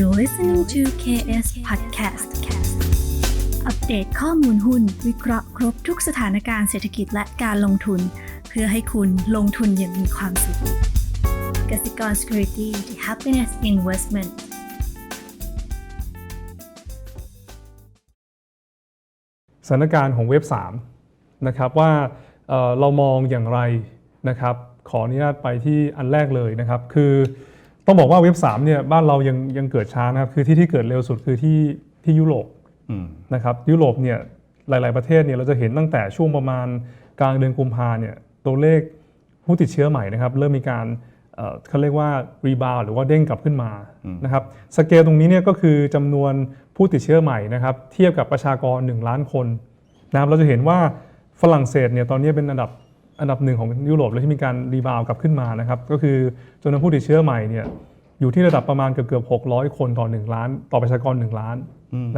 You're listening to KS Podcast อัปเดตข้อมูลหุ้น วิเคราะห์ครบทุกสถานการณ์เศรษฐกิจและการลงทุน เพื่อให้คุณลงทุนอย่างมีความสุขกสิกร Security the Happiness Investment สถานการณ์ของเว็บ 3 นะครับว่าเเรามองอย่างไรนะครับ ขออนุญาตไปที่อันแรกเลยนะครับ คือ ต้องบอกว่าเว็บ3เนี่ยบ้านเรายังยังเกิดช้านะครับคือที่ที่เกิดเร็วสุดคือที่ที่ยุโรปอืมนะครับยุโรปเนี่ยหลาย ๆประเทศเนี่ยเราจะเห็นตั้งแต่ช่วงประมาณกลางเดือนกุมภาเนี่ยตัวเลขผู้ติดเชื้อใหม่นะครับเริ่มมีการเอ่อเขาเรียกว่ารีบาวหรือว่าเด้งกลับขึ้นมานะครับสเกลตรงนี้เนี่ยก็คือจำนวนผู้ติดเชื้อใหม่นะครับเทียบกับประชากร 1 ล้านคนนะครับเราจะเห็นว่าฝรั่งเศสเนี่ยตอนนี้เป็นอันดับ อันดับหนึ่งของยุโรปเลยที่มีการรีบาวกลับขึ้นมานะครับ ก็คือจำนวนผู้ติดเชื้อใหม่เนี่ยอยู่ที่ระดับประมาณเกือบเกือบ600 คนต่อ 1 ล้าน ต่อประชากร 1 ล้าน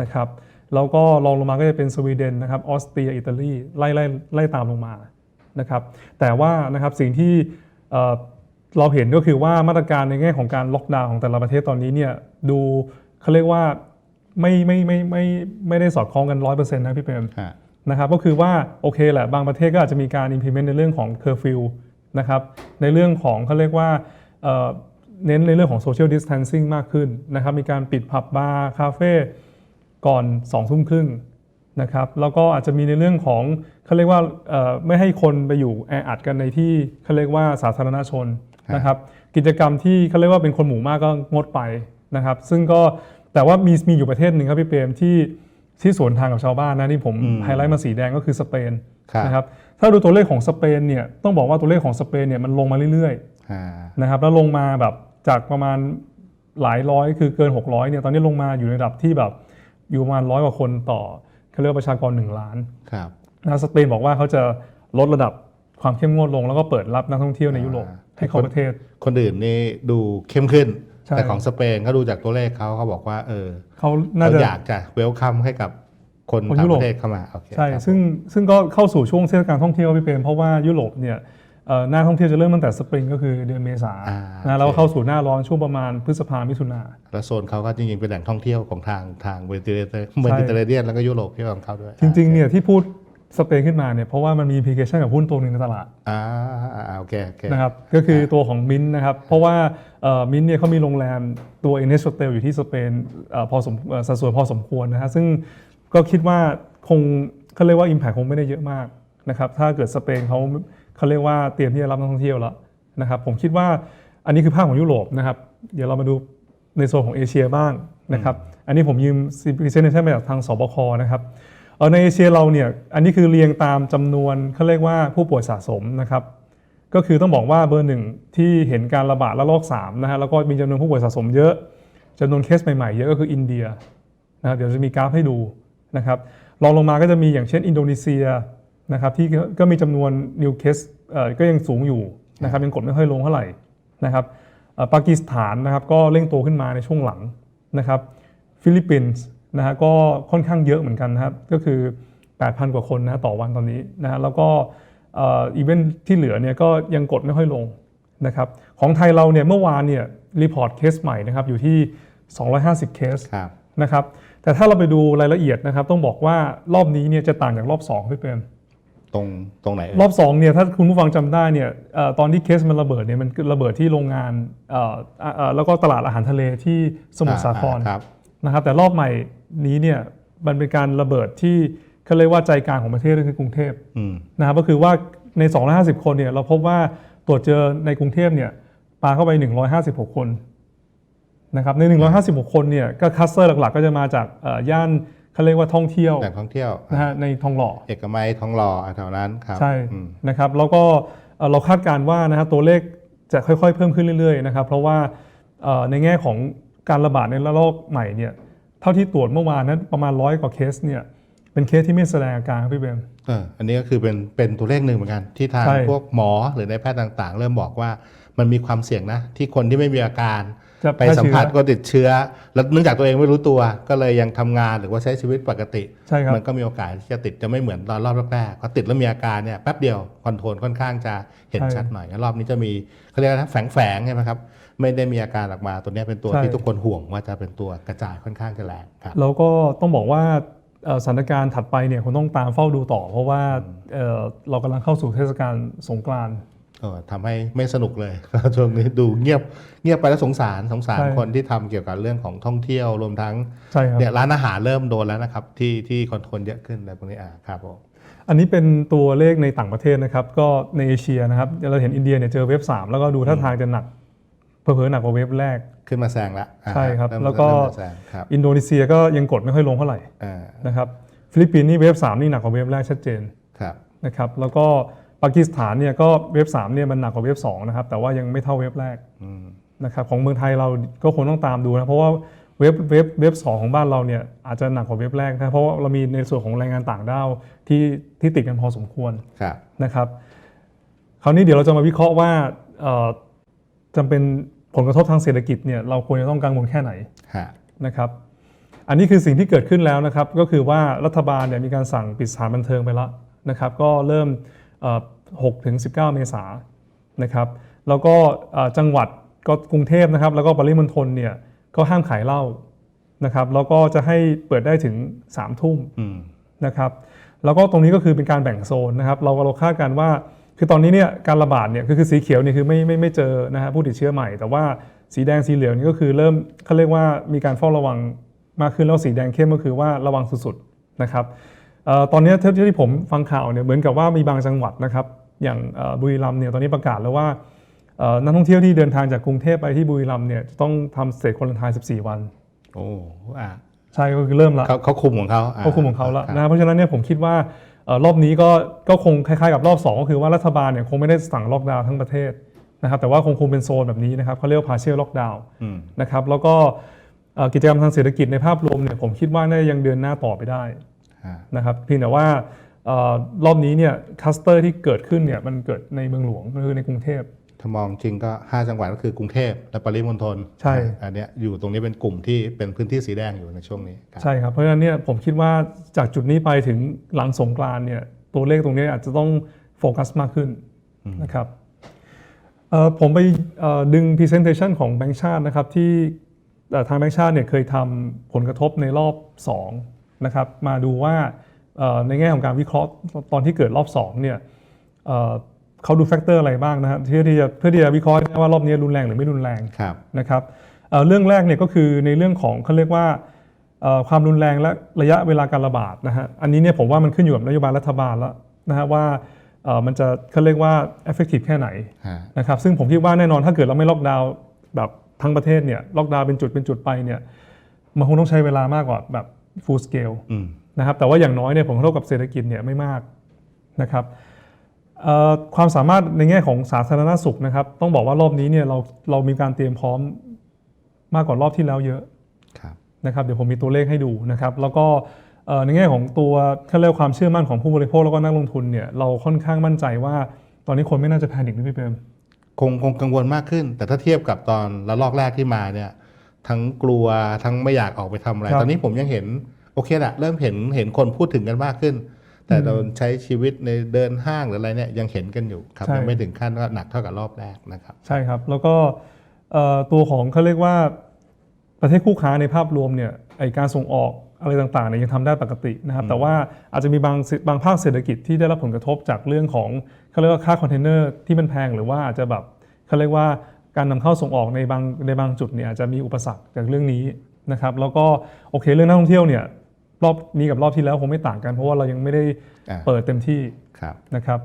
นะครับแล้วก็รองลงมาก็จะเป็นสวีเดนนะครับออสเตรียอิตาลีไล่ไล่ไล่ตามลงมานะครับ แต่ว่านะครับสิ่งที่เอ่อเราเห็นก็คือว่ามาตรการในแง่ของการล็อกดาวน์ของแต่ละประเทศตอนนี้เนี่ยดูเขาเรียกว่าไม่ไม่ไม่ไม่ไม่ได้สอดคล้องกันร้อยเปอร์เซ็นต์นะพี่เปรมฮะ นะครับก็คือว่าโอเคแหละบางประเทศก็อาจจะมีการ implement ในเรื่องของเคอร์ฟิวนะครับในเรื่องของเขาเรียกว่าเอ่อเน้นในเรื่องของ social distancing มากขึ้นนะครับมีการปิดผับบาร์คาเฟ่ก่อน2องทุ่มครึ่งนะครับแล้วก็อาจจะมีในเรื่องของเขาเรียกว่าเอ่อไม่ให้คนไปอยู่แออัดกันในที่เขาเรียกว่าสาธารณชนนะครับกิจกรรมที่เขาเรียกว่าเป็นคนหมู่มากก็งดไปนะครับซึ่งก็แต่ว่ามีมีอยู่ประเทศหนึ่งครับพี่เปรมที่ ที่สวนทางกับชาวบ้านนะที่ผมไฮไลท์มาสีแดงก็คือสเปนครับนะครับถ้าดูตัวเลขของสเปนเนี่ยต้องบอกว่าตัวเลขของสเปนเนี่ยมันลงมาเรื่อยอ่าๆนะครับแล้วลงมาแบบจากประมาณหลายร้อยคือเกิน 600เนี่ยตอนนี้ลงมาอยู่ในระดับที่แบบอยู่ประมาณร้อยกว่าคนต่อเขาเรียกว่าประชากร 1 ล้านครับนะสเปนบอกว่าเขาจะลดระดับความเข้มงวดลงแล้วก็เปิดรับนักท่องเที่ยวในยุโรปอ่าให้เข้าประเทศ คนอื่นนี่ดูเข้มขึ้นใช่ แต่ของสเปนเขาดูจากตัวเลขเขาเขาบอกว่า เออเขาน่าเขาจะอยากจะเวลคัมให้กับคนคนต่ายุงโรปประเทศเข้ามาโอเคใช่ครับซึ่งซึ่งก็เข้าสู่ช่วงเทศกาลท่องเที่ยวพี่เปรมเพราะว่ายุโรปเนี่ยเอ่อหน้าท่องเที่ยวจะเริ่มตั้งแต่สปริงก็คือเดือนเมษาอ่านะแล้วก็เข้าสู่หน้าร้อนช่วงประมาณพฤษภามิถุนาแล้วโซนเขาก็จริงๆเป็นแหล่งท่องเที่ยวของทางทางเมดิเตอร์เมดิเตอร์เรเนียนแล้วก็ยุโรปที่ของเขาด้วย จริงๆเนี่ยที่พูด สเปนขึ้นมาเนี่ยเพราะว่ามันมี p ิเคชันกับหุ้นตัวหนึ่งในตลาดอ่าอ่าอ่าโอเคโอเคนะครับก็คือตัวของมินนะครับ เพราะว่ามินเนี่ยเขามีโรงแรมตัวเอเนสโ o เทลอยู่ที่สเปนเอ่อพอสมเอ่อสัดส่วนพอสมควรนะฮะซึ่งก็คิดว่าคงเขาเรียกว่า Impact คงไม่ได้เยอะมากนะครับถ้าเกิดสเปนเขาเขาเรียกว่าเตรียมที่จะรับนักท่องเที่ยวแล้วนะครับผมคิดว่าอันนี้คือภาพของยุโรปนะครับ เดี๋ยวเรามาดูในโซนของเอเชียบ้างนะครับอันนี้ผมยืม presentation มาจากทางสบคนะครับเอ่อ ในเอเชียเราเนี่ยอันนี้คือเรียงตามจำนวนเขาเรียกว่าผู้ป่วยสะสมนะครับก็คือต้องบอกว่าเบอร์หนึ่งที่เห็นการระบาดระลอก3นะฮะแล้วก็มีจำนวนผู้ป่วยสะสมเยอะจำนวนเคสใหม่ๆเยอะก็คืออินเดียนะครับเดี๋ยวจะมีกราฟให้ดูนะครับรองลงมาก็จะมีอย่างเช่นอินโดนีเซียนะครับที่ก็มีจำนวนนิวเคสก็ยังสูงอยู่นะครับยังกดไม่ค่อยลงเท่าไหร่นะครับอ่อปากีสถานนะครับก็เร่งโตขึ้นมาในช่วงหลังนะครับฟิลิปปินส์ นะฮะก็ค่อนข้างเยอะเหมือนกันนะครับก็คือ 8,000 กว่าคนนะฮะต่อวันตอนนี้นะฮะแล้วก็อีเวนท์ที่เหลือเนี่ยก็ยังกดไม่ค่อยลงนะครับของไทยเราเนี่ยเมื่อวานเนี่ยรีพอร์ตเคสใหม่นะครับอยู่ที่ 250 เคสครับนะครับแต่ถ้าเราไปดูรายละเอียดนะครับต้องบอกว่ารอบนี้เนี่ยจะต่างจากรอบ2พี่เปรมตรงตรงไหนเอ่ยรอบ2เนี่ยถ้าคุณผู้ฟังจำได้เนี่ยเอ่อตอนที่เคสมันระเบิดเนี่ยมันระเบิดที่โรงงานเอ่อเอ่อแล้วก็ตลาดอาหารทะเลที่สมุทรสาครอ่ครับนะครับแต่รอบใหม่ นี้เนี่ยมันเป็นการระเบิดที่เขาเรียกว่าใจกลางของประเทศก็คือกรุงเทพอืมนะครับก็คือว่าใน 250 คนเนี่ยเราพบว่าตรวจเจอในกรุงเทพเนี่ยปาเข้าไป 156 คนนะครับใน 156 คนเนี่ยก็คัสเตอร์หลักๆ ก็จะมาจากเอ่อย่านเขาเรียกว่าท่องเที่ยวแหล่งท่องเที่ยวนะฮะในทองหล่อ เอกมัยทองหล่อแถวนั้นครับใช่อืมนะครับแล้วก็เอ่อเราคาดการณ์ว่านะฮะตัวเลขจะค่อยๆ เพิ่มขึ้นเรื่อยๆนะครับเพราะว่าเอ่อในแง่ของการระบาดในระลอกใหม่เนี่ย เท่าที่ตรวจเมื่อวานนั้นประมาณร้อยกว่าเคสเนี่ยเป็นเคสที่ไม่แสดงอาการครับพี่เบมเอออันนี้ก็คือเป็นเป็นตัวเลขหนึ่งเหมือนกัน ที่ทางใช่พวกหมอหรือในายแพทย์ต่างๆ เริ่มบอกว่ามันมีความเสี่ยงนะ ที่คนที่ไม่มีอาการจะไปแพร่สัมเชื้อผัสก็ติดเชื้อ แล้วเนื่องจากตัวเองไม่รู้ตัว ก็เลยยังทำงานหรือว่าใช้ชีวิตปกติใช่ครับมันก็มีโอกาสที่จะติดจะไม่เหมือนตอนรอบแรกๆพอติดแล้วมีอาการเนี่ยแป๊บเดียวคอนโทรลค่อนข้างจะเห็นใช่ชัดหน่อยงั้นรอบนี้จะมีเขาเรียกว่าแฝงแฝงๆใช่ไหมครับ ไม่ได้มีอาการออกมาตัวเนี้ยเป็นตัวใช่ที่ทุกคนห่วงว่าจะเป็นตัวกระจายค่อนข้างจะแรงครับแล้วก็ต้องบอกว่าเอ่อสถานการณ์ถัดไปเนี่ยคงต้องตามเฝ้าดูต่อ เพราะว่าเอ่อเรากำลังเข้าสู่เทศกาลสงกรานต์เออทำให้ไม่สนุกเลยช่วงนี้ดูเงียบเงียบไปแล้วสงสารสงสารใช่คนที่ทำเกี่ยวกับเรื่องของท่องเที่ยวรวมทั้งใช่ครับเนี่ยร้านอาหารเริ่มโดนแล้วนะครับที่ที่คอนโทรลเยอะขึ้นอะไรพวกนี้อ่าครับผมอันนี้เป็นตัวเลขในต่างประเทศนะครับ ก็ในเอเชียนะครับเราเห็นอินเดียเนี่ยเจอเวฟ3แล้วก็ดูท่าทางจะหนัก เพิ่มหนักกว่าเวฟแรก ขึ้นมาแซงละอ่าใช่ครับเมแล้วก็เริ่มจะแซงครับอินโดนีเซียก็ยังกดไม่ค่อยลงเท่าไหร่อ่านะครับฟิลิปปินส์นี่เวฟ3นี่หนักกว่าเวฟแรกชัดเจนครับนะครับแล้วก็ปากีสถานเนี่ยก็เวฟ3เนี่ยมันหนักกว่าเวฟ2นะครับแต่ว่ายังไม่เท่าเวฟแรกอืมนะครับของเมืองไทยเราก็คงต้องตามดูนะเพราะว่าเว็บเว็บเว็บสองของบ้านเราเนี่ยอาจจะหนักกว่าเว็บแรกนะเพราะว่าเรามีในส่วนของแรงงานต่างด้าวที่ที่ติดกันพอสมควรครับนะครับ คราวนี้เดี๋ยวเราจะมาวิเคราะห์ว่าเอ่อจำเป็น ผลกระทบทางเศรษฐกิจเนี่ยเราควรจะต้องกังวลแค่ไหนฮะนะครับอันนี้คือสิ่งที่เกิดขึ้นแล้วนะครับก็คือว่ารัฐบาลเนี่ยมีการสั่งปิดสถานบันเทิงไปแล้วนะครับก็เริ่มเอ่อ6ถึง19 เมษายนนะครับแล้วก็เอ่อจังหวัดก็กรุงเทพนะครับแล้วก็ปริมณฑลเนี่ยก็ห้ามขายเหล้านะครับแล้วก็จะให้เปิดได้ถึง3ทุ่มอืมนะครับแล้วก็ตรงนี้ก็คือเป็นการแบ่งโซนนะครับเราเราคาดการณ์ว่า คือตอนนี้เนี่ยการระบาดเนี่ยคือคือสีเขียวเนี่ยคือไม่ไม่ไม่เจอนะฮะผู้ติดเชื้อใหม่ แต่ว่าสีแดงสีเหลืองนี่ก็คือเริ่มเขาเรียกว่ามีการเฝ้าระวังมากขึ้นแล้วสีแดงเข้มก็คือว่าระวังสุดๆนะครับเอ่อตอนนี้เท่าที่ผมฟังข่าวเนี่ยเหมือนกับว่ามีบางจังหวัดนะครับอย่างเอ่อบุรีรัมย์เนี่ยตอนนี้ประกาศแล้วว่าเอ่อนักท่องเที่ยวที่เดินทางจากกรุงเทพไปที่บุรีรัมย์เนี่ยจะต้องทำเสร็จคนละทาย14 วัน โอ้อ่าใช่ก็คือเริ่มละเขาเขาคุมของเขาเขาคุมของเขาแล้วครับนะเพราะฉะนั้นเนี่ยผมคิดว่าเอ่อ รอบนี้ก็ก็คงคล้ายๆกับรอบ 2 ก็คือว่ารัฐบาลเนี่ยคงไม่ได้สั่งล็อกดาวน์ทั้งประเทศนะครับแต่ว่าคงคงเป็นโซนแบบนี้นะครับเขาเรียกว่า partial lockdown อืมนะครับแล้วก็เอ่อกิจกรรมทางเศรษฐกิจในภาพรวมเนี่ยผมคิดว่าน่าจะยังเดินหน้าต่อไปได้ฮะนะครับเพียงแต่ว่าเอ่อรอบนี้เนี่ยคัสเตอร์ที่เกิดขึ้นเนี่ยมันเกิดในเมืองหลวงก็คือในกรุงเทพ ถ้ามองจริงก็ 5 จังหวัดก็คือกรุงเทพและปริมณฑลใช่อ่าอันเนี้ยอยู่ตรงนี้เป็นกลุ่มที่เป็นพื้นที่สีแดงอยู่ในช่วงนี้ครับใช่ครับ เพราะฉะนั้นเนี่ยผมคิดว่าจากจุดนี้ไปถึงหลังสงกรานต์เนี่ยตัวเลขตรงนี้อาจจะต้องโฟกัสมากขึ้นนะครับเอ่อผมไปเอ่อดึง Presentation ของแบงค์ชาตินะครับที่เอ่อทางแบงค์ชาติเนี่ยเคยทำผลกระทบในรอบ 2 นะครับ มาดูว่าเอ่อในแง่ของการวิเคราะห์ตอนที่เกิดรอบ2เนี่ย เอ่อเขาดูแฟกเตอร์อะไรบ้างนะครับเพื่อที่จะเพื่อที่จะวิเคราะห์ได้ว่ารอบนี้รุนแรงหรือไม่รุนแรงครับนะครับเอ่อเรื่องแรกเนี่ยก็คือในเรื่องของเขาเรียกว่าเอ่อความรุนแรงและระยะเวลาการระบาดนะฮะอันนี้เนี่ยผมว่ามันขึ้นอยู่กับนโยบายรัฐบาลแล้วนะฮะว่าเอ่อมันจะเขาเรียกว่า effective แค่ไหนฮะนะครับซึ่งผมคิดว่าแน่นอนถ้าเกิดเราไม่ล็อกดาวน์แบบทั้งประเทศเนี่ยล็อกดาวน์เป็นจุดเป็นจุดไปเนี่ยมันคงต้องใช้เวลามากกว่าแบบ full scale อืมนะครับแต่ว่าอย่างน้อยเนี่ยผลกระทบกับเศรษฐกิจเนี่ยไม่มากนะครับเอ่อ ความสามารถในแง่ของสาธารณสุขนะครับ ต้องบอกว่ารอบนี้เนี่ยเราเรามีการเตรียมพร้อมมากกว่ารอบที่แล้วเยอะครับนะครับเดี๋ยวผมมีตัวเลขให้ดูนะครับ แล้วก็เอ่อในแง่ของตัวเขาเรียกว่าความเชื่อมั่นของผู้บริโภคแล้วก็นักลงทุนเนี่ยเราค่อนข้างมั่นใจว่าตอนนี้คนไม่น่าจะแพนิคนะพี่เปรมคงคงกังวลมากขึ้น แต่ถ้าเทียบกับตอนระลอกแรกที่มาเนี่ยทั้งกลัวทั้งไม่อยากออกไปทำอะไรครับตอนนี้ผมยังเห็นโอเคแหละเริ่มเห็นเห็นคนพูดถึงกันมากขึ้น แต่เราใช้ชีวิตในเดินห้างหรืออะไรเนี่ยยังเห็นกันอยู่ครับใช่ยังไม่ถึงขั้นว่าหนักเท่ากับรอบแรกนะครับ ใช่ครับแล้วก็เอ่อตัวของเขาเรียกว่าประเทศคู่ค้าในภาพรวมเนี่ยไอการส่งออกอะไรต่างๆเนี่ยยังทำได้ปกตินะครับ แต่ว่าอาจจะมีบางบางภาคเศรษฐกิจที่ได้รับผลกระทบจากเรื่องของเขาเรียกว่าค่าคอนเทนเนอร์ที่มันแพงหรือว่าอาจจะแบบเขาเรียกว่าการนำเข้าส่งออกในบางในบางจุดเนี่ยอาจจะมีอุปสรรคจากเรื่องนี้นะครับ แล้วก็โอเคเรื่องนักท่องเที่ยวเนี่ย รอบนี้กับรอบที่แล้วคงไม่ต่างกัน เพราะว่าเรายังไม่ได้อ่าเปิดเต็มที่ครับนะครับ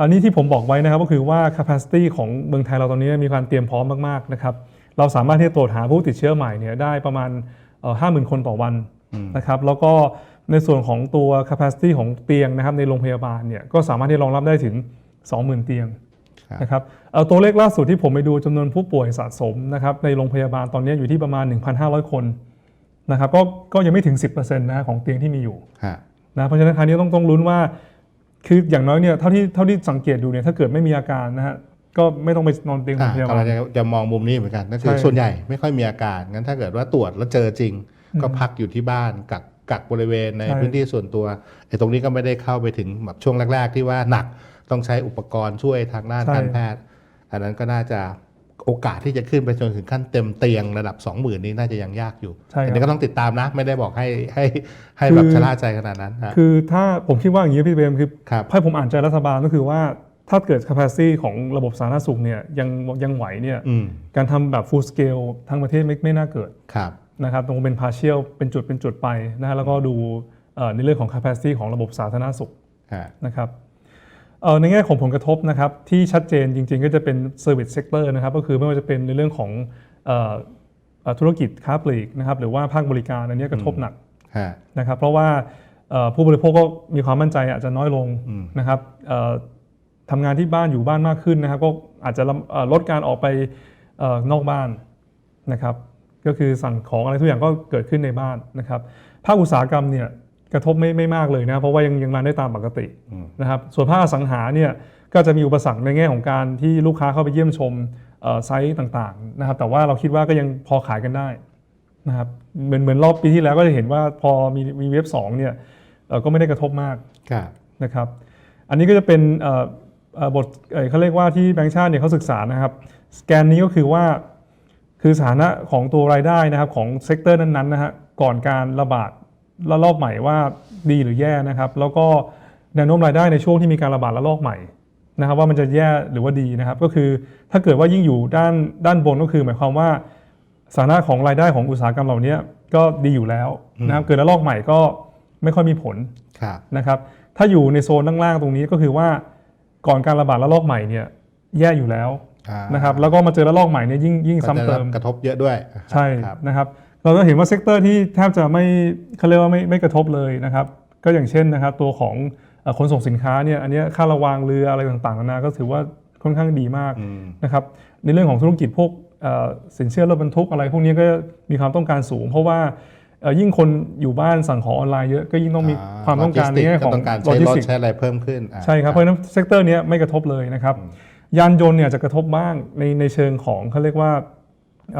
อันนี้ที่ผมบอกไว้นะครับก็คือว่า capacity ของเมืองไทยเราตอนนี้มีการเตรียมพร้อมมากๆนะครับเราสามารถที่จะตรวจหาผู้ติดเชื้อใหม่เนี่ยได้ประมาณห้าหมื่นคนต่อวันนะครับแล้วก็ในส่วนของตัว capacity ของเตียงนะครับในโรงพยาบาลเนี่ยก็สามารถที่รองรับได้ถึง 20,000 เตียงครับนะครับเอ่อตัวเลขล่าสุดที่ผมไปดูจำนวนผู้ป่วยสะสมนะครับในโรงพยาบาลตอนนี้อยู่ที่ประมาณ 1,500 คน นะครับก็ก็ยังไม่ถึง 10%นะฮะของเตียงที่มีอยู่ฮะนะเพราะฉะนั้นคราวนี้ต้องต้องลุ้นว่า คืออย่างน้อยเนี่ยเท่าที่เท่าที่สังเกตดูเนี่ยถ้าเกิดไม่มีอาการนะฮะก็ไม่ต้องไปนอนเตียงโรอ่างพยาบาเราลจะจะมองมุมนี้เหมือนกันนั่นคือใช่ส่วนใหญ่ไม่ค่อยมีอาการงั้นถ้าเกิดว่าตรวจแล้วเจอจริง ก็พักอยู่ที่บ้านกักกักบริเวณในใช่พื้นที่ส่วนตัวไอ้ตรงนี้ก็ไม่ได้เข้าไปถึงแบบช่วงแรก ๆ ที่ว่าหนักต้องใช้อุปกรณ์ช่วยทางด้านการแพทย์ อันนั้นก็น่าจะ โอกาสที่จะขึ้นไปจนถึงขั้นเต็มเตียงระดับ 20,000 นี้น่าจะยังยากอยู่ใช่ครับอันนี้ก็ต้องติดตามนะ ไม่ได้บอกให้ให้ให้คือแบบชะล่าใจขนาดนั้นฮะคือถ้าผมคิดว่าอย่างนี้พี่เบมคือครับให้ผมอ่านใจรัฐบาลก็คือว่าถ้าเกิด capacity ของระบบสาธารณสุขเนี่ยยังยังไหวเนี่ยอืมการทำแบบ full scale ทั้งประเทศไม่ไม่น่าเกิดครับนะครับตรงเป็น partial เป็นจุดเป็นจุดไปนะฮะแล้วก็ดูเอ่อในเรื่องของ capacity ของระบบสาธารณสุขฮะนะครับเอ่อ ในแง่ของผลกระทบนะครับที่ชัดเจนจริงๆ ก็จะเป็น service sector นะครับก็คือไม่ว่าจะเป็นในเรื่องของเอ่อเอ่อธุรกิจค้าปลีกนะครับหรือว่าภาคบริการอันเนี้ยกระทบหนักฮะนะครับเพราะว่าเอ่อผู้บริโภคก็มีความมั่นใจอาจจะน้อยลงอืมนะครับเอ่อทำงานที่บ้านอยู่บ้านมากขึ้นนะครับก็อาจจะลำเอ่อลดการออกไปเอ่อนอกบ้านนะครับก็คือสั่งของอะไรทุกอย่างก็เกิดขึ้นในบ้านนะครับภาคอุตสาหกรรมเนี่ย กระทบไม่ไม่มากเลยนะเพราะว่ายังยังรันได้ตามปกติอืมนะครับส่วนภาคอสังหาเนี่ยก็จะมีอุปสรรคในแง่ของการที่ลูกค้าเข้าไปเยี่ยมชมเอ่อไซต์ต่างๆนะครับแต่ว่าเราคิดว่าก็ยังพอขายกันได้นะครับเหมือนเหมือนรอบปีที่แล้วก็จะเห็นว่าพอมีมีเว็บสองเนี่ยเอ่อก็ไม่ได้กระทบมากครับนะครับอันนี้ก็จะเป็นเอ่อเอ่อบทเอ่อเขาเรียกว่าที่แบงก์ชาติเนี่ยเขาศึกษานะครับสแกนนี้ก็คือว่าคือสถานะของตัวรายได้นะครับของเซกเตอร์นั้นๆนะฮะก่อนการระบาด ระลอกใหม่ว่าดีหรือแย่นะครับ แล้วก็แนวโน้มรายได้ในช่วงที่มีการระบาดระลอกใหม่นะครับว่ามันจะแย่หรือว่าดีนะครับ ก็คือถ้าเกิดว่ายิ่งอยู่ด้านด้านบนก็คือ หมายความว่าสถานะของรายได้ของอุตสาหกรรมเหล่านี้ก็ดีอยู่แล้วนะครับเกิดระลอกใหม่ก็ไม่ค่อยมีผลครับนะครับถ้าอยู่ในโซนล่างๆตรงนี้ก็คือว่าก่อนการระบาดระลอกใหม่เนี่ยแย่อยู่แล้วอ่านะครับแล้วก็มาเจอระลอกใหม่เนี่ยยิ่งยิ่งก็ซ้ำจะเติรับมกระทบเยอะด้วยใช่ครับนะครับ เราก็เห็นว่าเซกเตอร์ที่แทบจะไม่เขาเรียกว่าไม่ไม่กระทบเลยนะครับก็อย่างเช่นนะครับตัวของเอ่อขนส่งสินค้าเนี่ยอันเนี้ยค่าระวางเรืออะไรต่างๆนานาก็ถือว่าค่อนข้างดีมากอืมนะครับในเรื่องของธุรกิจพวกเอ่อสินเชื่อรถบรรทุกอะไรพวกนี้ก็มีความต้องการสูง เพราะว่าเอ่อยิ่งคนอยู่บ้านสั่งของออนไลน์เยอะก็ยิ่งต้องมีอ่ความต้องการในแง่ของโลจิสติกต้องการโลใช้จิสรถติกใช้อะไรเพิ่มขึ้นอ่าใช่ครับเพราะฉะนั้นเซกเตอร์นี้ยไม่กระทบเลยนะครับยานยนต์เนี่ยจะกระทบบ้างในในเชิงของเขาเรียกว่าเอ่อ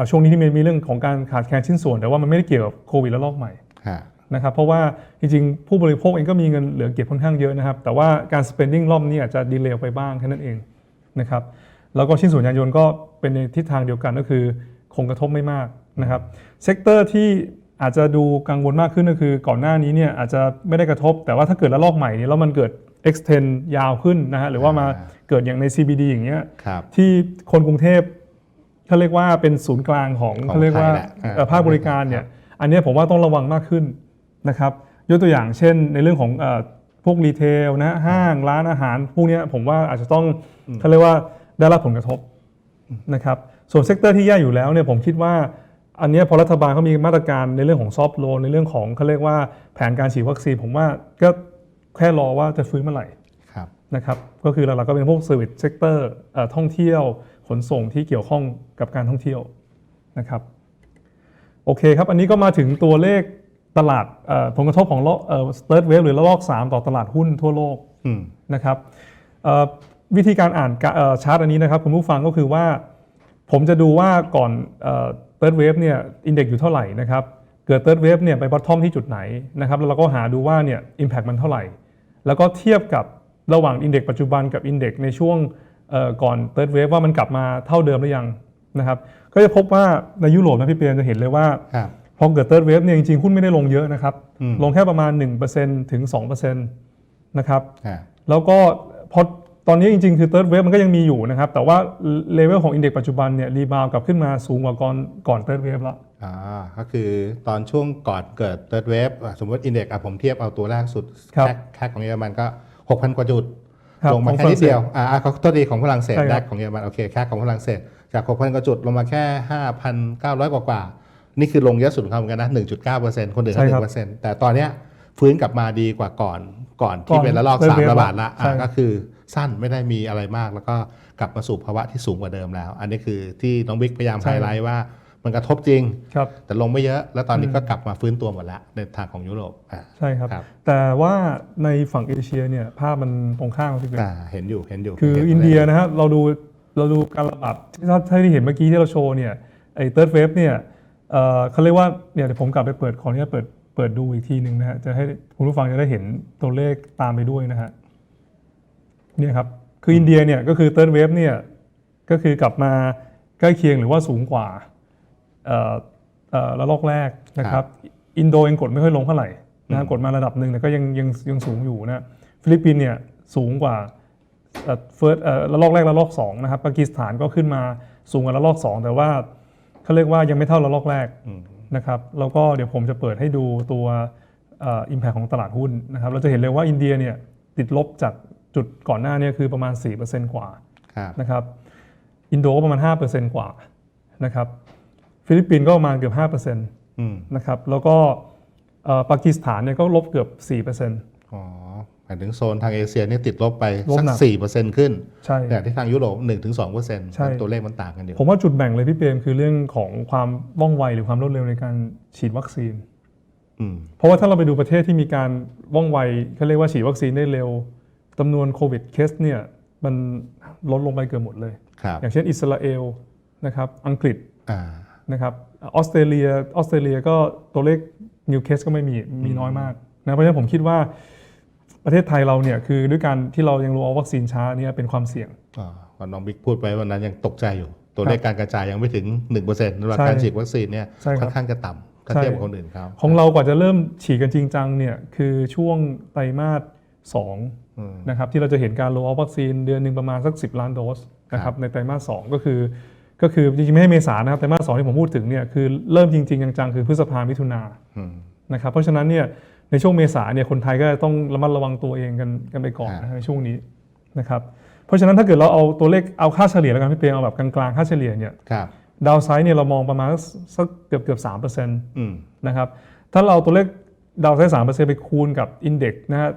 ช่วงนี้ที่มีมีเรื่องของการขาดแคลนชิ้นส่วน แต่ว่ามันไม่ได้เกี่ยวกับโควิดและลอกใหม่ฮะนะครับเพราะว่าจริงๆ ผู้บริโภคเองก็มีเงินเหลือเก็บค่อนข้างเยอะนะครับ แต่ว่าการ spending รอบนี้อาจจะดีเลย์ไปบ้างแค่นั้นเองนะครับแล้วก็ชิ้นส่วนยานยนต์ก็เป็นในทิศทางเดียวกันก็คือ คงกระทบไม่มากนะครับเซกเตอร์ที่อาจจะดูกังวลมากขึ้นก็คือก่อนหน้านี้เนี่ยอาจจะไม่ได้กระทบ แต่ว่าถ้าเกิดระลอกใหม่เนี่ยแล้วมันเกิด extend ยาวขึ้นนะฮะหรือว่ามาอ่าเกิดอย่างใน CBD อย่างเงี้ยครับที่คนกรุงเทพ เขาเรียกว่าเป็นศูนย์กลางของของเขาเรียกว่าไทยแหละอ่า เอ่อภาคบริการเนี่ยอันเนี้ยผมว่าต้องระวังมากขึ้นนะครับยกตัวอย่างเช่นในเรื่องของเอ่อพวกรีเทลนะห้างร้านอาหารพวกเนี้ยผมว่าอาจจะต้องเขาเรียกว่าได้รับผลกระทบนะครับส่วนเซกเตอร์ที่แย่อยู่แล้วเนี่ยผมคิดว่าอันเนี้ยพอรัฐบาลเขามีมาตรการในเรื่องของซอฟท์โลนในเรื่องของเขาเรียกว่าแผนการฉีดวัคซีนผมว่าก็แค่รอว่าจะฟื้นเมื่อไหร่ ครับ นะครับก็คือหลักๆก็เป็นพวก Service Sector เอ่อท่องเที่ยว ขนส่งที่เกี่ยวข้องกับการท่องเที่ยวนะครับโอเคครับ อันนี้ก็มาถึงตัวเลขตลาดเอ่อผลกระทบของโลกเอ่อ third wave หรือระลอก3 ต่อตลาดหุ้นทั่วโลกอืมนะครับเอ่อวิธีการอ่านกะเอ่อชาร์ตอันนี้นะครับคุณผู้ฟังก็คือว่า ผมจะดูว่าก่อนเอ่อ third wave เนี่ยอินเด็กอยู่เท่าไหร่นะครับเกิด third wave เนี่ยไป bottom ที่จุดไหนนะครับแล้วเราก็หาดูว่าเนี่ย impact มันเท่าไหร่ แล้วก็เทียบกับระหว่างอินเด็กปัจจุบันกับอินเด็กในช่วง เอ่อก่อน third wave ว่ามันกลับมาเท่าเดิมหรือยังนะครับก็จะพบว่าในยุโรปนะพี่เปียนจะเห็นเลยว่าครับพอเกิด third wave เนี่ยจริงๆหุ้นไม่ได้ลงเยอะนะครับอืมลงแค่ประมาณ 1%ถึง2%นะครับฮะแล้วก็พอตอนนี้จริงๆ คือ third wave มันก็ยังมีอยู่นะครับ แต่ว่าเลเวลของอินเด็กปัจจุบันเนี่ยรีบาวกลับขึ้นมาสูงกว่าก่อนก่อน third wave แล้วอ่าก็คือตอนช่วงก่อนเกิด third wave อะสมมติอินเด็กผมเทียบเอาตัวแรกสุดครับแค่แค่ของเยอรมันก็ 6,000 กว่าจุดครับ ลงมาของแค่นิดเดียวฝรั่งเศสอ่าอ่าเขาโทษทีของฝรั่งเศสใช่ครับแรกของเยอรมันโอเคแค่ของฝรั่งเศสจาก6,000กว่าจุดลงมาแค่5,900กว่ากว่าๆนี่คือลงเยอะสุดของเขาเหมือนกันนะ1.9%คนอื่นใช่ก็ครับ1%แต่ตอนเนี้ยฟื้นกลับมาดีกว่าก่อนก่อนที่ก่อนเป็นระลอก third สาม wave ระบาดละใช่อ่าก็คือสั้นไม่ได้มีอะไรมาก แล้วก็กลับมาสู่ภาวะที่สูงกว่าเดิมแล้ว อันนี้คือที่น้องบิ๊กพยายามไฮไลท์ว่า มันกระทบจริง ครับแต่ลงไม่เยอะ แล้วตอนนี้ก็กลับมาฟื้นตัวหมดแล้วในทางของยุโรปอ่าใช่ครับ ครับ แต่ว่าในฝั่งเอเชียเนี่ยภาพมันตรงข้ามครับพี่เบนอ่าเห็นอยู่เห็นอยู่คือห็นอินเดียนะฮะเราดูเราดูการระบาดที่ถ้าถ้าที่เห็นเมื่อกี้ที่เราโชว์เนี่ยไอ้ third wave เนี่ยเอ่อเขาเรียกว่าเนี่ยเดี๋ยวผมกลับไปเปิดขออนุญาตเปิดเปิดดูอีกทีหนึ่งนะฮะจะให้คุณผู้ฟังจะได้เห็นตัวเลขตามไปด้วยนะฮะเนี่ยครับคืออินเดียเนี่ยก็คือ third wave เนี่ยก็คือกลับมาใกล้เคียงหรือว่าสูงกว่าเอ่อเอ่อ ระลอกแรกนะครับอินโดยังกดไม่ค่อยลงเท่าไหร่นะกดมาระดับหนึ่งแต่ก็ยังยังยังสูงอยู่นะฟิลิปปินส์เนี่ยสูงกว่าเฟิร์สระลอกแรกระลอกสองนะครับปากีสถานก็ขึ้นมาสูงกว่าระลอกสองแต่ว่าเขาเรียกว่ายังไม่เท่าระลอกแรกนะครับแล้วก็เดี๋ยวผมจะเปิดให้ดูตัวอิมแพคของตลาดหุ้นนะครับเราจะเห็นเลยว่าอินเดียเนี่ยติดลบจากจุดก่อนหน้าเนี้คือประมาณ 4%กว่าครับนะครับอินโดก็ประมาณ 5%กว่านะครับ ฟิลิปปินส์ก็ประมาณเกือบ5%อืมนะครับแล้วก็เอ่อปากีสถานเนี่ยก็ลบเกือบ 4%อ๋อหมายถึงโซนทางเอเชียนี่ติดลบไปลบสักหนักสี่เปอร์เซ็นต์ขึ้นใช่แต่ที่ทางยุโรปหนึ่งถึงสองเปอร์เซ็นต์ใช่ตัวเลขมันต่างกันอยู่ผมว่าจุดแบ่งเลยพี่เปรมคือเรื่องของความว่องไวหรือความรวดเร็วในการฉีดวัคซีนอืมเพราะว่าถ้าเราไปดูประเทศที่มีการว่องไวเขาเรียกว่าฉีดวัคซีนได้เร็วจำนวนโควิดเคสเนี่ยมันลดลงไปเกือบหมดเลยครับอย่างเช่นอิสราเอลนะครับอังกฤษอ่า นะครับออสเตรเลียออสเตรเลียก็ตัวเลขนิวเคสก็ไม่มีมีน้อยมากนะเพราะฉะนั้นผมคิดว่าประเทศไทยเราเนี่ยคือด้วยการที่เรายังรู้เอาวัคซีนช้าเนี่ยเป็นความเสี่ยงอ่าวันน้องบิ๊กพูดไปวันนั้นยังตกใจอยู่ ตัวเลขการกระจายยังไม่ถึง1%สำหรับใช่การฉีดวัคซีนเนี่ยใช่ครับค่อนข้างจะต่ำถ้าใช่เทียบกับคนอื่นเขาของเรากว่าจะเริ่มฉีดกันจริงจังเนี่ยคือช่วงไตรมาสสองอืมนะครับที่เราจะเห็นการโลเอาวัคซีนเดือนหนึ่งประมาณสัก 10 ล้านโดสนะครับในไตรมาสสองก็คือ ก็คือจริงๆไม่ให้เมษานะครับไตรมาสสองที่ผมพูดถึงเนี่ยคือเริ่มจริงๆจังๆคือพฤษภามิถุนาอืมนะครับเพราะฉะนั้นเนี่ยในช่วงเมษาเนี่ยคนไทยก็ต้องระมัดระวังตัวเองกันกันไปก่อนครับนะในช่วงนี้นะครับเพราะฉะนั้นถ้าเกิดเราเอาตัวเลขเอาค่าเฉลี่ยแล้วกันพี่เปียเอาแบบกลางๆค่าเฉลี่ยเนี่ยครับดาวไซด์เนี่ยเรามองประมาณสักเกือบเกือบสามเปอร์เซ็นต์อืมนะครับถ้าเราเอาตัวเลขดาวไซด์สามเปอร์เซ็นต์ไปคูณกับอินเด็กซ์นะฮะ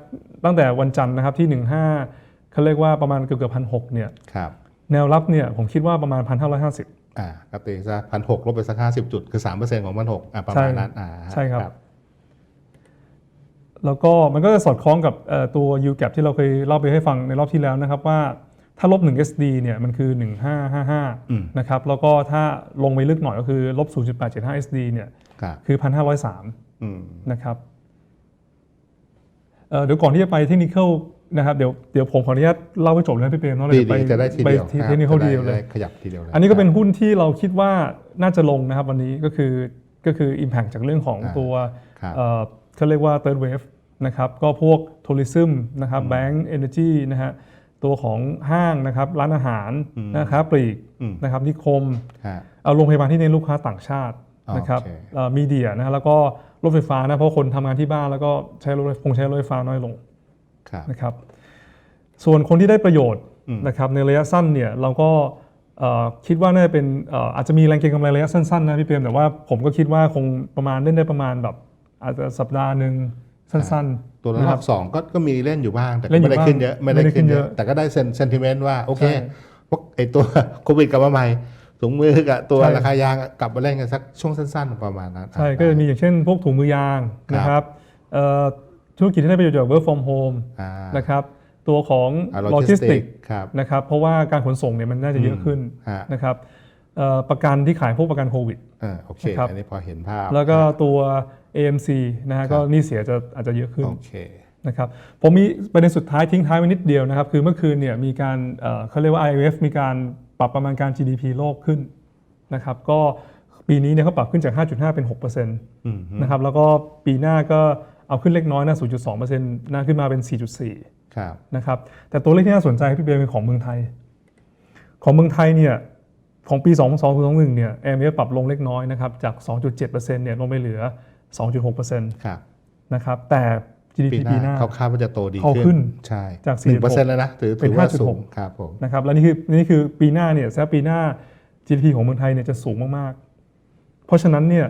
ตั้งแต่วันจันทร์นะครับที่หนึ่งห้าเขาเรียกว่าประมาณเกือบเกือบพันหกเนี่ยครับ แนวรับเนี่ยผมคิดว่าประมาณพันห้าร้อยห้าสิบอ่าก็ตีซะพันหกลบไปสักห้าสิบจุด คือสามเปอร์เซ็นต์ของพันหกอ่าประมาณใช่นั้นอ่าใช่ครับ แล้วก็มันก็จะสอดคล้องกับเอ่อตัว U gap ที่เราเคยเล่าไปให้ฟังในรอบที่แล้วนะครับว่าถ้าลบ1 SD เนี่ยมันคืออืม1555นะครับแล้วก็ถ้าลงไปลึกหน่อยก็คือลบ0.875 SD เนี่ยครับคือ 1,503อืมนะครับเอ่อเดี๋ยวก่อนที่จะไปเทคนิค นะครับเดี๋ยวเดี๋ยวผมขออนุญาตเล่าให้จบเลยนะพี่เปรมเนาะดีเยวไปดีจะได้ทีไปเดียวที่ครับเทคนิคจะได้เดียวเลยได้ขยับทีเดียวเลยอันนี้ก็เป็นหุ้นที่เราคิดว่าน่าจะลงนะครับวันนี้ก็คือก็คือ Impact จากเรื่องของอ่าตัวครับ เอ่อเขาเรียกว่า third wave นะครับก็พวกทัวริซึมนะครับแบงก์เอเนจีนะฮะตัวของห้างนะครับร้านอาหารนะครับปลีกอืม นะครับนิคมฮะ เอาโรงพยาบาลที่เน้นลูกค้าต่างชาติอ๋อนะครับโอเค มีเดียนะฮะแล้วก็รถไฟฟ้านะเพราะคนทำงานที่บ้านแล้วก็ใช้รถคงใช้รถไฟฟ้าน้อยลงครับ นะครับส่วนคนที่ได้ประโยชน์อืมนะครับในระยะสั้นเนี่ยเราก็เอ่อคิดว่าน่าจะเป็นเอ่ออาจจะมีแรงเก็งกำไรระยะสั้นๆนะพี่เปรมแต่ว่าผมก็คิดว่าคงประมาณเล่นได้ประมาณแบบอาจจะสัปดาห์หนึ่งสั้นตัวระนะลครัอบกสองก็ก็มีเล่นอยู่บ้างแต่ก็เล่นอยู่ไม่ได้ขึ้นเยอะบ้างไม่ได้ขึ้นเยอะไม่ได้ขึ้นเยอะ แต่ก็ได้เซนเซนติเมนต์ว่าโอเคใช่พวกไอตัวโควิดกลับมาใหม่ถุงมือกับตัวใช่ราคายางกลับมาเล่นกันสักช่วงสั้นๆประมาณนั้นๆใช่ก็จะมีอย่างเช่น พวกถุงมือยางครับนะครับเอ่อ ธุรกิจที่ได้ประโยชน์จาก work from home อ่านะครับตัวของอ่าโลจิสติกครับนะครับเพราะว่าการขนส่งเนี่ยมันน่าจะเยอะขึ้นฮะนะครับเอ่อประกันที่ขายพวกประกันโควิดเออโอเคนะครับอันนี้พอเห็นภาพ แล้วก็ตัว AMC นะฮะครับก็หนี่เสียจะอาจจะเยอะขึ้นโอเคนะครับผมมีประเด็นสุดท้ายทิ้งท้ายไว้นิดเดียวนะครับ คือเมื่อคืนเนี่ยมีการเอ่อเขาเรียกว่า IMF มีการปรับประมาณการ GDP โลกขึ้นนะครับก็ปีนี้เนี่ยเขาปรับขึ้นจาก 5.5 เป็น6%อืมนะครับแล้วก็ปีหน้าก็ เอาขึ้นเล็กน้อยนะ0.2%น่าขึ้นมาเป็น 4.4ครับนะครับแต่ตัวเลขที่น่าสนใจพี่เบลเป็นของเมืองไทย ของเมืองไทยเนี่ยของปี 2221เนี่ย IMF ปรับลงเล็กน้อยนะครับจาก 2.7%เนี่ยลงไปเหลือ 2.6%ครับนะครับแต่ GDP ปีปีหหน้าน้าเขาคาดว่าจะโตดีเขาขึ้นใช่จากหนึ่งเปอร์เซ็นต์4.6แล้วนะถือเป็นถือว่า5.6สูงครับผมนะครับและนี่คือนี่คือปีหน้าเนี่ยแซปีหน้า GDP ของเมืองไทยเนี่ยจะสูงมากๆ เพราะฉะนั้นเนี่ย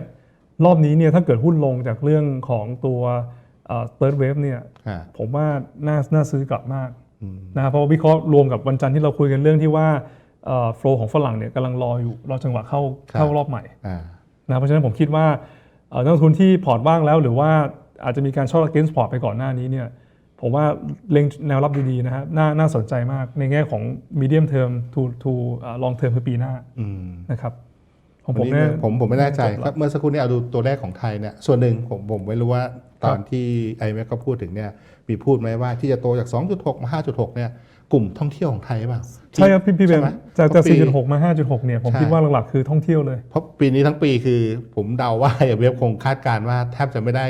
รอบนี้เนี่ยถ้าเกิดหุ้นลงจากเรื่องของตัวเอ่อ third wave เนี่ยอ่าผมว่าน่าน่าซื้อกลับมากอืมนะครับเพราะว่าวิเคราะห์รวมกับวันจันทร์ที่เราคุยกันเรื่องที่ว่าโฟล์ของฝรั่งเนี่ยกำลังรออยู่รอจังหวะเข้าครับเข้ารอบใหม่อ่านะเพราะฉะนั้นผมคิดว่าเอ่อนักลงทุนที่พอร์ตว่างแล้ว หรือว่าอาจจะมีการช็อต against พอร์ตไปก่อนหน้านี้เนี่ยผมว่าเล็งแนวรับดีๆนะครับน่าน่าสนใจมากในแง่ของ medium term to to เอ่อ long term คือปีหน้าอืมนะครับ ของผผมมเนี่ยผมผมไม่แน่ใจจบคละรับเมื่อสักครู่นี้เอาดูตัวเลขของไทยเนี่ยส่วนหนึ่งผมผมไม่รู้ว่าตอนที่ไอเมก็พูดถึงเนี่ยมีพูดไหมว่าที่จะโตจาก 2.6 มา 5.6 เนี่ยกลุ่มท่องเที่ยวของไทยหรือเปล่าใช่ครับพี่พี่เบใช่มไหมจากเพจากราะปี4.6 มา 5.6 เนี่ยผมใช่คิดว่าหลักๆคือท่องเที่ยวเลย เพราะปีนี้ทั้งปีคือผมเดาว่าเว็บคงคาดการณ์ว่าแทบจะไม่ได้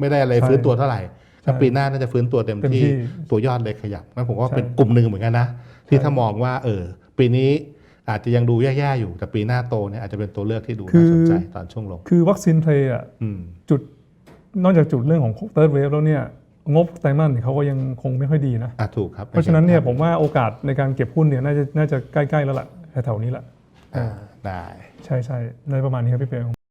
ไม่ได้อะไรใช่ฟื้นตัวเท่าไหร่ใช่ถ้าปีหน้าน่าจะฟื้นตัวเต็มเต็มที่ที่ตัวยอดเลยขยับงั้นผมว่าใช่เป็นกลุ่มหนึ่งเหมือนกันนะที่ใช่ถ้ามองว่าเออปีนี้ อาจจะยังดูแย่ๆอยู่ แต่ปีหน้าโตเนี่ยอาจจะเป็นตัวเลือกที่ดูคืน่าอสนใจตอนช่วงลง คือวัคซีนเพลย์อะอืมจุดนอกจากจุดเรื่องของ third wave แล้วเนี่ยงบไตรมาสเนี่ยเขาก็ยังคงไม่ค่อยดีนะอะถูกครับ เพราะฉะนั้นเนี่ยผมว่าโอกาสในการเก็บหุ้นเนี่ยน่าจะน่าจะใกล้ ๆ แล้วล่ะแถวๆนี้แหละอ่าได้ใช่ใช่ในประมาณนี้ครับพี่เปรม